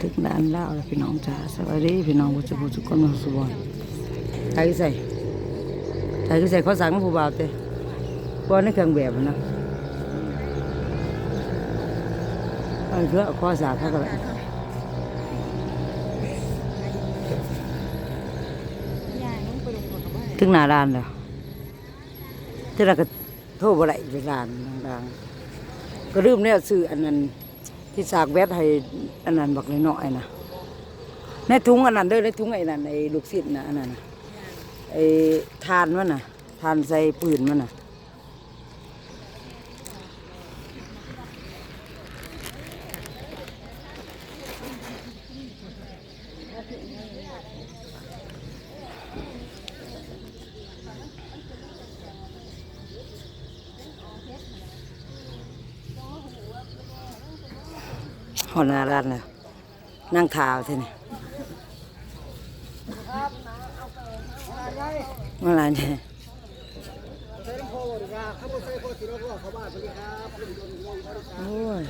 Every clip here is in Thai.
ถึงด้านล่าวแล้วพี่น้องจ้าสวัสดีพี่น้องบุษบุษคนมาสุบอนไทยใส่ไทยใส่เขาสั่งผู้บ่าวเต้บ่ในเครื่องแบบนะเอันเพื่อข้อสากเขาก็ได้ยายต้องไปลงกับเขาว่าถึงหน้าร้านแล้วที่เราก็โทรบ่ได้ไปร้านดังๆก็ลืมเนี่ยซื้ออันนั้น ที่สากแวดให้อันนั้นบักน้อยๆนะในถุงอันนั้นเด้อในถุงไอ้นั่นไอ้ลูกศิษย์นะอันนั้นน่ะไอ้ทานมันน่ะทานใส่ปืนมันน่ะ อนาร้านแล้วนั่งขาวท่านี่มาร้านเนี่ยโอ้ย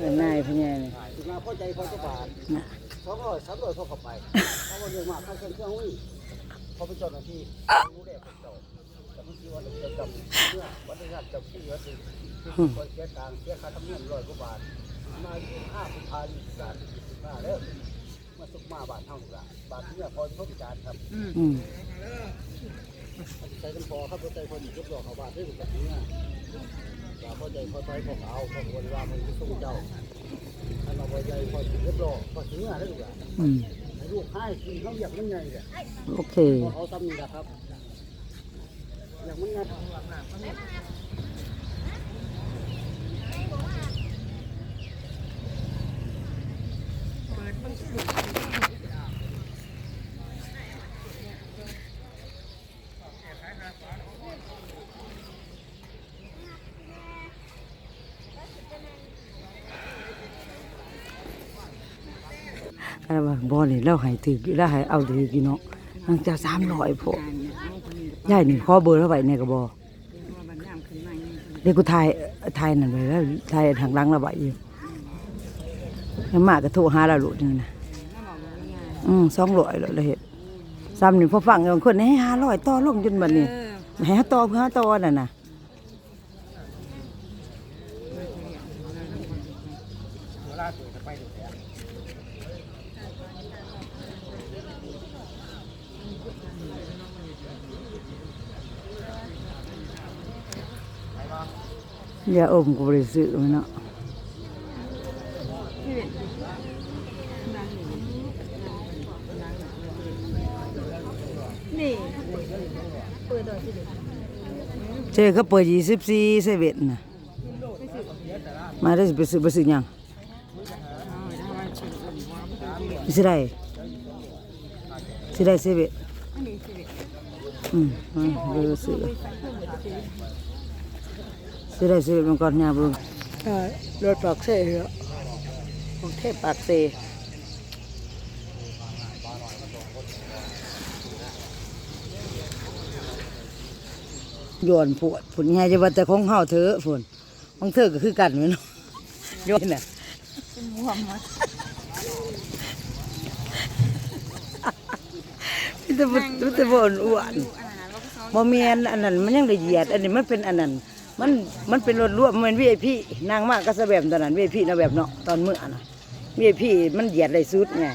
เป็นนายพะเนี่ยนี่ถึงมาพอใจพอจะบาทนะสองร้อยสามร้อยพอเข้าไปเพราะว่าเรื่องมากเข้าเครื่องเครื่องวิ่งพอไปจอดนาที่รู้ได้ผมเจ้าแต่เมื่อกี้ว่าเราจะจำเมื่อวันที่นัดจำที่วัดคือคนเสียตังค์เสียค่าธรรมเนียมร้อยกว่าบาท มายี่ห้าพันพายี่สิบบาทยี่สิบห้าแล้วมาสุกมาบาทเท่าไหร่บาทเนี่ยพอทดการครับอืมใจกันพอครับใจพออยู่ยกดอกเขาบาทได้ถูกแบบนี้อย่าพอใจพอใจพอเอาพอควรว่ามันจะส่งเจ้าถ้าเราพอใจพอเรียบร้อยพอถึงงานได้ถูกอย่างอืมให้ลูกให้กินเขาอยากมันไงเนี่ยโอเคพอเขาทำนี่แหละครับอยากมันไง อะไรว่าบ่นี่เราให้ถือแล้วให้เอาถือกี่เนาะมันจะสามร้อยพอยายนี่ขอเบอร์เท่าไหร่เนี่ยก็บ่เดี๋ยวกูถ่ายถ่ายนั่นไปแล้วถ่ายทางหลังระบายอยู่แล้วมาก็โทรหาเราหลุดนึงนะอืมสองร้อยแล้วเราเฮ็ดซ้ำนี่พอฟังบางคนให้ห้าร้อยต่อลงจนบัดนี้ให้ต่อเพื่อหาต่อนั่นน่ะอ ยาอมกูบริสุทธิ์มันเนาะนี่เปิดดอกสิเด็กเจ๊ก็เปิดยี่สิบสี่เซเว่นนะมาได้สิไปซื้อไปซื้อยัง สิได้สิได้เซเว่นอันนี้สิเด็กอืมอืมเดี๋ยวซื้อสิได้เซเว่นมันก่อนเนี่ยเบิ่งเออรถปากเซ่เหรอกรุงเทพปากเซ่โยนปวดผุนไงจะว่าแต่ของเฮาเถอะฝนของเธอก็คือกันแม่นเนาะโยนน่ะเป็นหัวมัด มันจะบ่มันจะบ่อ้วนอาหารว่าเขาบ่แม่นอันนั้นมันยังละเอียด อันนี้มันเป็นอันนั้น มันมันเป็นรถร่วมมัน VIP นางมากก็สะแบบตอนนั้น VIP นะแบบเนาะตอนมื้อน่ะ VIP มันเหยียดได้สุดไง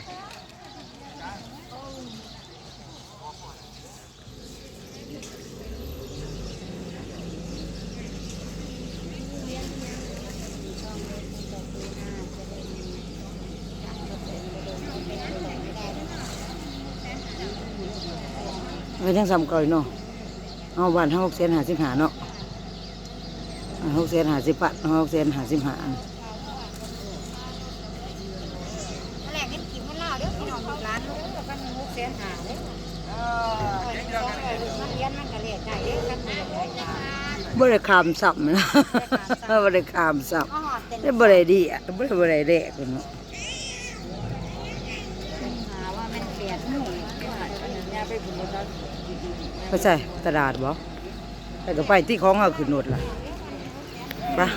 ไปยังซ้ำเก่าอยู่เนาะเอาบ้านเฮา6แสน55เนาะ6แสน50ปัด6แสน55แรกนี่กินมันล่าเด้อพี่น้องลูกหลานเด้อกันมุกเสียนหาเด้อเออมันเรียนมันก็เรียนได้เด้อกันเรียนได้จ้าบ่ได้ขามซ้ำนะบ่ได้ขามซ้ก็หอดเต็มำได้บ่ได้ดีอะบ่ได้บ่ได้แรกเนาะหาว่ามันเปลี่ยนหมู่ว่าอันนั้นยาไปบุญแล้ว ไม่ใช่ตลาดบ่ไปก็ไปที่ของเอาขึ้นรถล่ะปะ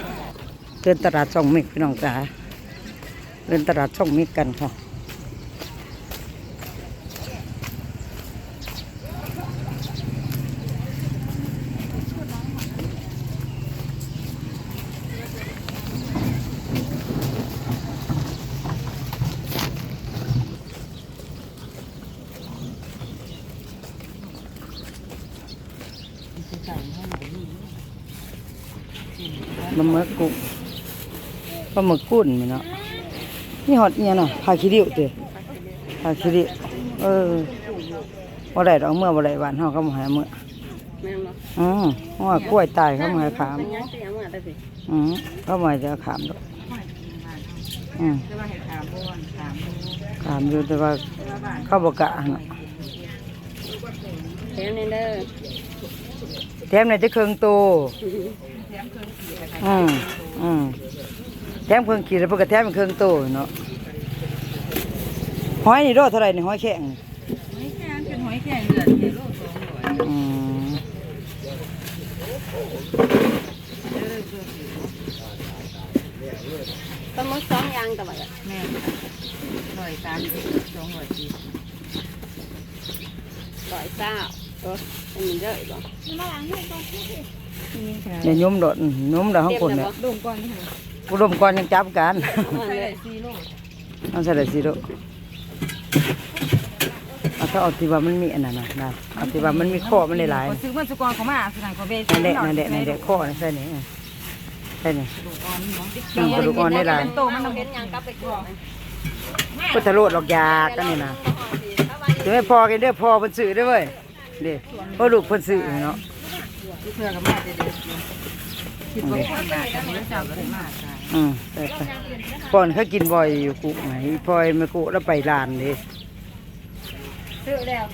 เดินตลาดสองเมกพี่น้องจ๋าเล่นตลาดช่องมิกกันค่ะ ปลาหมึกกุ้งปลาหมึกกุ้นนี่เนาะนี่ฮอดเอียน่ะพาคิริวเด้พาคิริวเออบ่ได้ดอกเมื่อบ่ได้หวานเฮาก็บ่ให้เมื่อแม่นบ่อือเพราะว่ากล้วยตายเขาบ่ให้ขามมันยังสิเอามาแต่สิอือเขาบ่ให้จะขามดอกอือจะว่าให้ถามบ่อนถามขามอยู่แต่ว่าเขาบ่กะหั่นน่ะแถมนี่เด้อแถมในจะเครื่องโต อืมอืมแถมเครื่องขีดแล้วเพิ่นก็แถมเป็นเครื่องโตเนาะหอยนี่โลเท่าไหร่นี่หอยแข็งนี่หอยแครงเป็นหอยแครงเดือดกิโล200อืมปลาหมึกสองอยางตะบัดแม่ร้อยสามสิบสองร้อยสี่ร้อยเก้าตัวอันนี้เด้อบ่ อย่ายุ่มโดดยุ่มโดดข้างคนเนี่ยดมก่อนนี่ค่ะกูดมก่อนยังจับกันใส่ได้สี่โลเอาใส่เลยสิลูกเอาถ้าเอาที่ว่ามันมีอันนั้นนะนะเอาที่ว่ามันมีข้อมันหลายซื้อมันสุกรของมาสุนันของเบสๆนั่นแหละนั่นแหละนั่นแหละข้อนี่ใส่นี่ใส่นี่อืมกระดูกอ่อนได้หลายโตมันต้องเห็นยังกลับไปก่อนพุทธโลดหลอกยากันนี่นะจะไม่พอกันเด้อพอเพิ่นซื้อเด้อเว้ยเด้เพราะลูกเพิ่นซื้อเนาะ เพื่อกับแม่เด็ดคิดว่าคนหนาจะมีเจ้าขึ้นมากค่ะอืมไปไปก่อนเขากินบ่อยอยู่กุไหนพลอยมากุแล้วไปร้านเด้ซื้อแล้ว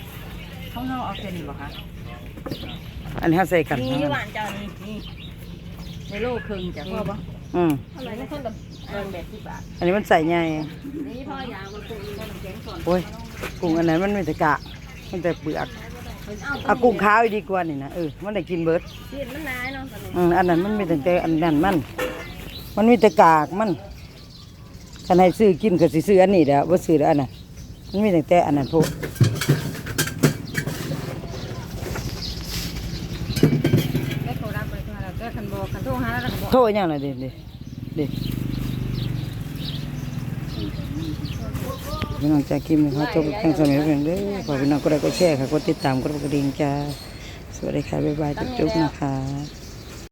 เขาเราเอาเป็นบ่คะอันนี้เขาใส่กันมีทั้งอยู่นั้นบ้านเจ้านี่นี่ในโลครึ่งจ้ะพ่อปะอืมเท่าไหร่ก็คนกับเงินแบบสิบบาทอันนี้มันใส่ใหญ่นี่พ่อยาวมันคงมีน้ำแข็งส่วนโอ้ยกุ้งอันไหนมันมีแต่กะมันแต่เปลือกมัน เอาเอากุ้งขาวอีกดีกว่านี่นะเออมันได้กินเบิดเสียดมันนายเนาะตอนนี้อืมอันนั้นมันมีแต่แต่อันนั้นมัน มันมีแต่กากมันคันให้ซื้อกินก็สิซื้ออันนี้แหล้วบ่ซื้อแล้วอันนั้นมันมีแต่แต่อันนั้นพวกได้โทรรับไปโทรแล้วก็คันบอกคันโทรหาแล้วก็บอกโทษอย่างไรเด็ดเด็ดเด็ด พี่น้องจากคลิปนี้เขาจบทั้งสมัยเพียงเด้อขอพี่น้องก็ได้ก็แชร์ค่ะ กดติดตามกดกระดิ่งจ้า สวัสดีค่ะ บ๊ายบายจุ๊บๆนะคะ